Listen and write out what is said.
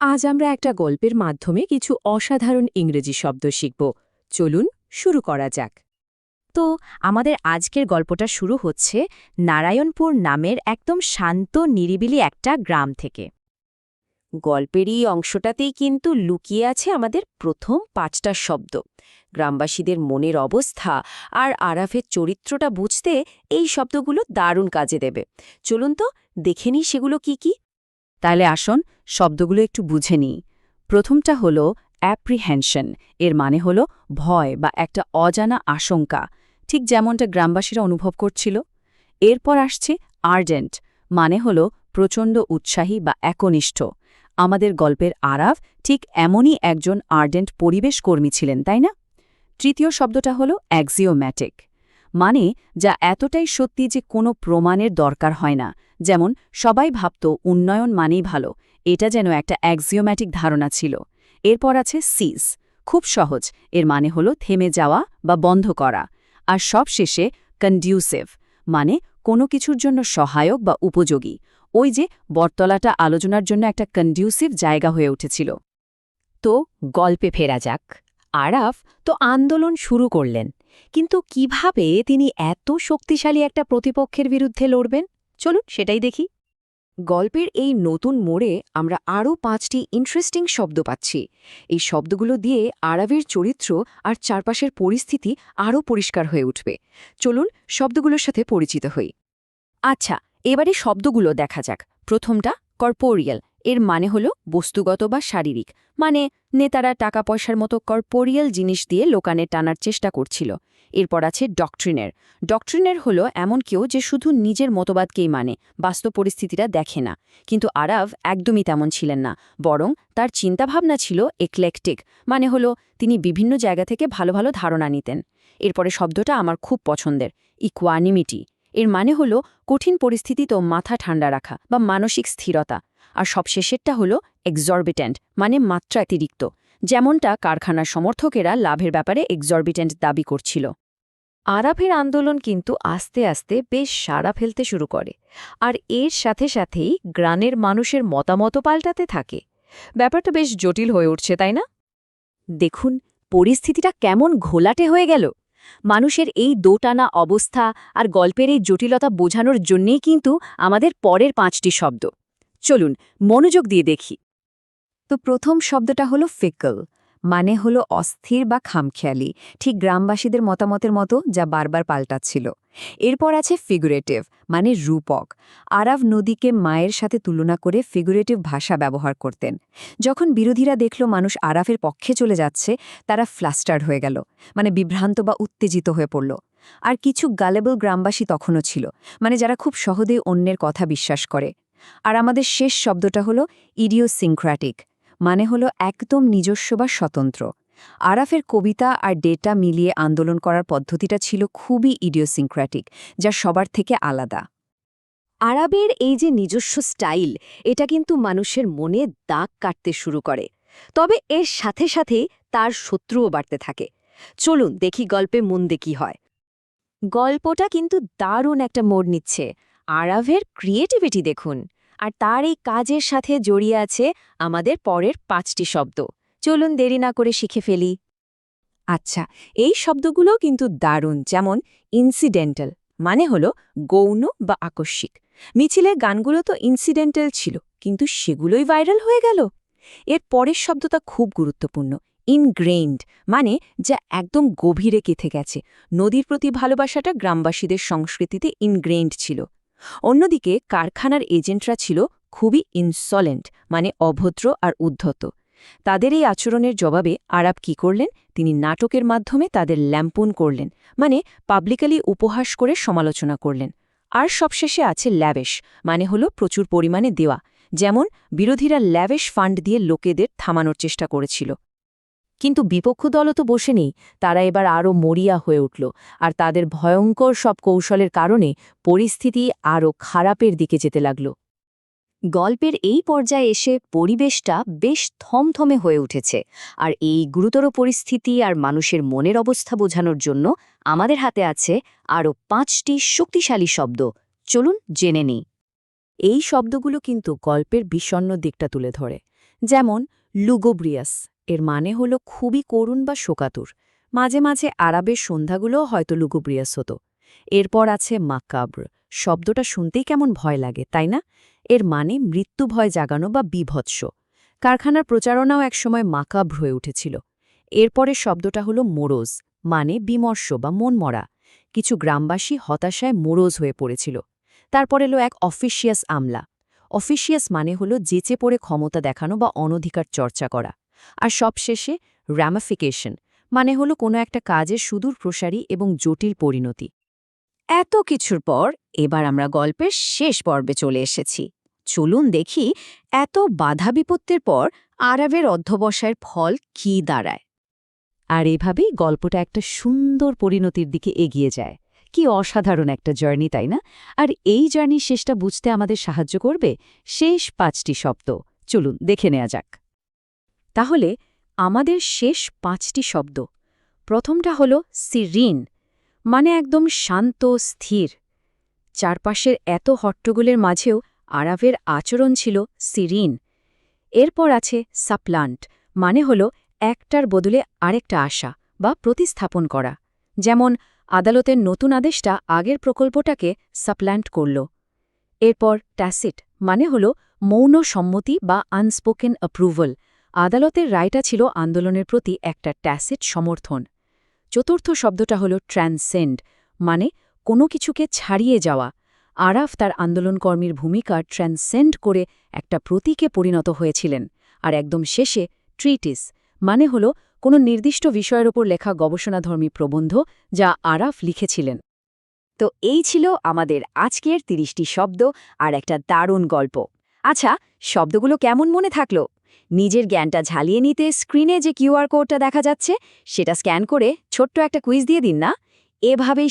আজ আমরা একটা গল্পের মাধ্যমে কিছু অসাধারণ ইংরেজি শব্দ শিখব। চলুন শুরু করা যাক। তো, আমাদের আজকের গল্পটা শুরু হচ্ছে নারায়ণপুর নামের একদম শান্ত, নিরিবিলি একটা গ্রাম থেকে। গল্পের এই অংশটাতেই কিন্তু লুকিয়ে আছে আমাদের প্রথম পাঁচটা শব্দ। গ্রামবাসীদের মনের অবস্থা আর আরাফের চরিত্রটা বুঝতে এই শব্দগুলো দারুণ কাজে দেবে। চলুন তো দেখে নিই সেগুলো কি কি। তাহলে আসুন, শব্দগুলো একটু বুঝে নিই। প্রথমটা হলো অ্যাপ্রিহেনশন এর মানে হলো ভয় বা একটা অজানা আশঙ্কা, ঠিক যেমনটা গ্রামবাসীরা অনুভব করছিল। এরপর আসছে আর্ডেন্ট মানে হলো প্রচণ্ড উৎসাহী বা একনিষ্ঠ। আমাদের গল্পের আরাভ ঠিক এমনই একজন আর্ডেন্ট পরিবেশ কর্মী ছিলেন, তাই না? তৃতীয় শব্দটা হলো অ্যাক্সিওম্যাটিক মানে যা এতটাই সত্যি যে কোনো প্রমাণের দরকার হয় না। যেমন, সবাই ভাবত উন্নয়ন মানেই ভালো, এটা যেন একটা অ্যাক্সিওম্যাটিক ধারণা ছিল। এরপর আছে সিজ খুব সহজ, এর মানে হলো থেমে যাওয়া বা বন্ধ করা। আর সবশেষে কন্ডিউসিভ মানে কোনো কিছুর জন্য সহায়ক বা উপযোগী, ওই যে বটতলাটা আলোচনার জন্য একটা কন্ডিউসিভ জায়গা হয়ে উঠেছিল। তো গল্পে ফেরা যাক। আরাফ তো আন্দোলন শুরু করলেন। কিন্তু কীভাবে তিনি এত শক্তিশালী একটা প্রতিপক্ষের বিরুদ্ধে লড়বেন? চলুন সেটাই দেখি। গল্পের এই নতুন মোড়ে আমরা আরও পাঁচটি ইন্টারেস্টিং শব্দ পাচ্ছি। এই শব্দগুলো দিয়ে আরাবের চরিত্র আর চারপাশের পরিস্থিতি আরও পরিষ্কার হয়ে উঠবে। চলুন শব্দগুলোর সাথে পরিচিত হই। আচ্ছা এবারে শব্দগুলো দেখা যাক। প্রথমটা কর্পোরিয়াল। এর মানে হল বস্তুগত বা শারীরিক। মানে নেতারা টাকা পয়সার মতো কর্পোরিয়াল জিনিস দিয়ে লোকানে টানার চেষ্টা করছিল। এরপর আছে ডক্ট্রিনের। ডক্ট্রিনের হল এমন কেউ যে শুধু নিজের মতবাদকেই মানে বাস্তব পরিস্থিতিটা দেখে না। কিন্তু আরাভ একদমই তেমন ছিলেন না, বরং তার চিন্তাভাবনা ছিল একলেকটিক মানে হল তিনি বিভিন্ন জায়গা থেকে ভালো ভালো ধারণা নিতেন। এরপরে শব্দটা আমার খুব পছন্দের ইকুয়ানিমিটি এর মানে হল কঠিন পরিস্থিতিতেও মাথা ঠান্ডা রাখা বা মানসিক স্থিরতা। আর সবশেষেরটা হল এক্সরবিট্যান্ট মানে মাত্রাতিরিক্ত, যেমনটা কারখানার সমর্থকেরা লাভের ব্যাপারে এক্সরবিট্যান্ট দাবি করছিল। আরাফের আন্দোলন কিন্তু আস্তে আস্তে বেশ সাড়া ফেলতে শুরু করে, আর এর সাথে সাথেই গ্রানের মানুষের মতামত পাল্টাতে থাকে। ব্যাপারটা বেশ জটিল হয়ে উঠছে, তাই না? দেখুন, পরিস্থিতিটা কেমন ঘোলাটে হয়ে গেল। মানুষের এই দোটানা অবস্থা আর গল্পের এই জটিলতা বোঝানোর জন্যেই কিন্তু আমাদের পরের পাঁচটি শব্দ। চলুন, মনোযোগ দিয়ে দেখি। তো প্রথম শব্দটা হলো ফিকল মানে হলো অস্থির বা খামখেয়ালি, ঠিক গ্রামবাসীদের মতামতের মতো যা বারবার পাল্টাচ্ছিল। এরপর আছে ফিগুরেটিভ মানে রূপক। আরাভ নদীকে মায়ের সাথে তুলনা করে ফিগুরেটিভ ভাষা ব্যবহার করতেন। যখন বিরোধীরা দেখল মানুষ আরাফের পক্ষে চলে যাচ্ছে, তারা ফ্লাস্টার্ড হয়ে গেল মানে বিভ্রান্ত বা উত্তেজিত হয়ে পড়ল। আর কিছু গালেবল গ্রামবাসী তখনও ছিল মানে যারা খুব সহজেই অন্যের কথা বিশ্বাস করে। আর আমাদের শেষ শব্দটা হলো ইডিওসিনক্র্যাটিক মানে হলো একদম নিজস্ব বা স্বতন্ত্র। আরাফের কবিতা আর ডেটা মিলিয়ে আন্দোলন করার পদ্ধতিটা ছিল খুবই ইডিওসিনক্র্যাটিক, যা সবার থেকে আলাদা। আরবের এই যে নিজস্ব স্টাইল, এটা কিন্তু মানুষের মনে দাগ কাটতে শুরু করে। তবে এর সাথে সাথে তার শত্রুও বাড়তে থাকে। চলুন দেখি গল্পে মন্দে কি হয়। গল্পটা কিন্তু দারুণ একটা মোড় নিচ্ছে। আরাভের ক্রিয়েটিভিটি দেখুন। আর তার এই কাজের সাথে জড়িয়ে আছে আমাদের পরের পাঁচটি শব্দ। চলুন দেরি না করে শিখে ফেলি। আচ্ছা এই শব্দগুলো কিন্তু দারুণ, যেমন ইনসিডেন্টাল মানে হল গৌণ বা আকস্মিক। মিছিলের গানগুলো তো ইনসিডেন্টাল ছিল, কিন্তু সেগুলোই ভাইরাল হয়ে গেল। এর পরের শব্দটা খুব গুরুত্বপূর্ণ ইনগ্রেইন্ড মানে যা একদম গভীরে কেথে গেছে। নদীর প্রতি ভালোবাসাটা গ্রামবাসীদের সংস্কৃতিতে ইনগ্রেইন্ড ছিল। অন্যদিকে, কারখানার এজেন্টরা ছিল খুবই ইনসলেন্ট মানে অভদ্র আর উদ্ধত। তাদের এই আচরণের জবাবে আরাব কি করলেন? তিনি নাটকের মাধ্যমে তাদের ল্যাম্পুন করলেন মানে পাবলিকালি উপহাস করে সমালোচনা করলেন। আর সবশেষে আছে ল্যাবেশ মানে হলো প্রচুর পরিমাণে দেওয়া, যেমন বিরোধীরা ল্যাবেশ ফান্ড দিয়ে লোকেদের থামানোর চেষ্টা করেছিল। কিন্তু বিপক্ষ দলও তো বসে নেই তারা এবার আরও মরিয়া হয়ে উঠল আর তাদের ভয়ঙ্কর সব কৌশলের কারণে পরিস্থিতি আরও খারাপের দিকে যেতে লাগল। গল্পের এই পর্যায়ে এসে পরিবেশটা বেশ থমথমে হয়ে উঠেছে আর এই গুরুতর পরিস্থিতি আর মানুষের মনের অবস্থা বোঝানোর জন্য আমাদের হাতে আছে আরও পাঁচটি শক্তিশালী শব্দ। চলুন জেনে নিই। এই শব্দগুলো কিন্তু গল্পের বিষণ্ন দিকটা তুলে ধরে, যেমন লুগোব্রিয়াস। এর মানে হলো খুবই করুণ বা শোকাতুর। মাঝে মাঝে আরবের সন্ধ্যাগুলোও হয়তো লুগোব্রিয়াস হতো এরপর আছে মাকাব্র শব্দটা শুনতেই কেমন ভয় লাগে, তাই না? এর মানে মৃত্যু ভয় জাগানো বা বিভৎস। কারখানার প্রচারণাও একসময় মাকাব্র হয়ে উঠেছিল। এরপরের শব্দটা হলো মোরোজ মানে বিমর্ষ বা মনমরা। কিছু গ্রামবাসী হতাশায় মোরোজ হয়ে পড়েছিল। তারপর এলো এক অফিসিয়াস আমলা। অফিসিয়াস মানে হলো যেচে পড়ে ক্ষমতা দেখানো বা অনধিকার চর্চা করা। আর সবশেষে র্যামাফিকেশন মানে হলো কোনো একটা কাজের সুদূর প্রসারী এবং জটিল পরিণতি। এত কিছুর পর এবার আমরা গল্পের শেষ পর্বে চলে এসেছি। চলুন দেখি এত বাধা বিপত্তির পর আরবের অধ্যবসায়ের ফল কি দাঁড়ায়। আর এভাবেই গল্পটা একটা সুন্দর পরিণতির দিকে এগিয়ে যায়। কি অসাধারণ একটা জার্নি, তাই না? আর এই জার্নির শেষটা বুঝতে আমাদের সাহায্য করবে শেষ পাঁচটি শব্দ। চলুন দেখে নেওয়া যাক। তাহলে আমাদের শেষ পাঁচটি শব্দ। প্রথমটা হল সিরিন মানে একদম শান্ত, স্থির। চারপাশের এত হট্টগোলের মাঝেও আরাভের আচরণ ছিল সিরিন। এরপর আছে সাপ্লান্ট মানে হল একটার বদলে আরেকটা আশা বা প্রতিস্থাপন করা। যেমন, আদালতের নতুন আদেশটা আগের প্রকল্পটাকে সাপ্ল্যান্ট করল। এরপর ট্যাসিট মানে হল মৌন সম্মতি বা আনস্পোকেন অ্যাপ্রুভাল আদালতের রায়টা ছিল আন্দোলনের প্রতি একটা ট্যাসিট সমর্থন। চতুর্থ শব্দটা হল ট্রান্সেন্ড মানে কোনো কিছুকে ছাড়িয়ে যাওয়া। আরাফ তার আন্দোলনকর্মীর ভূমিকা ট্রান্সেন্ড করে একটা প্রতীকে পরিণত হয়েছিলেন, আর একদম শেষে ট্রিটিস মানে হল কোনো নির্দিষ্ট বিষয়ের ওপর লেখা গবেষণাধর্মী প্রবন্ধ যা আরাফ লিখেছিলেন। তো এই ছিল আমাদের আজকের তিরিশটি শব্দ আর একটা দারুণ গল্প। আচ্ছা শব্দগুলো কেমন মনে থাকল? নিজের জ্ঞানটা ঝালিয়ে নিতে স্ক্রিনে যে কিউআর কোডটা দেখা যাচ্ছে, সেটা স্ক্যান করে ছোট্ট একটা কুইজ দিয়ে দিন না। এভাবেই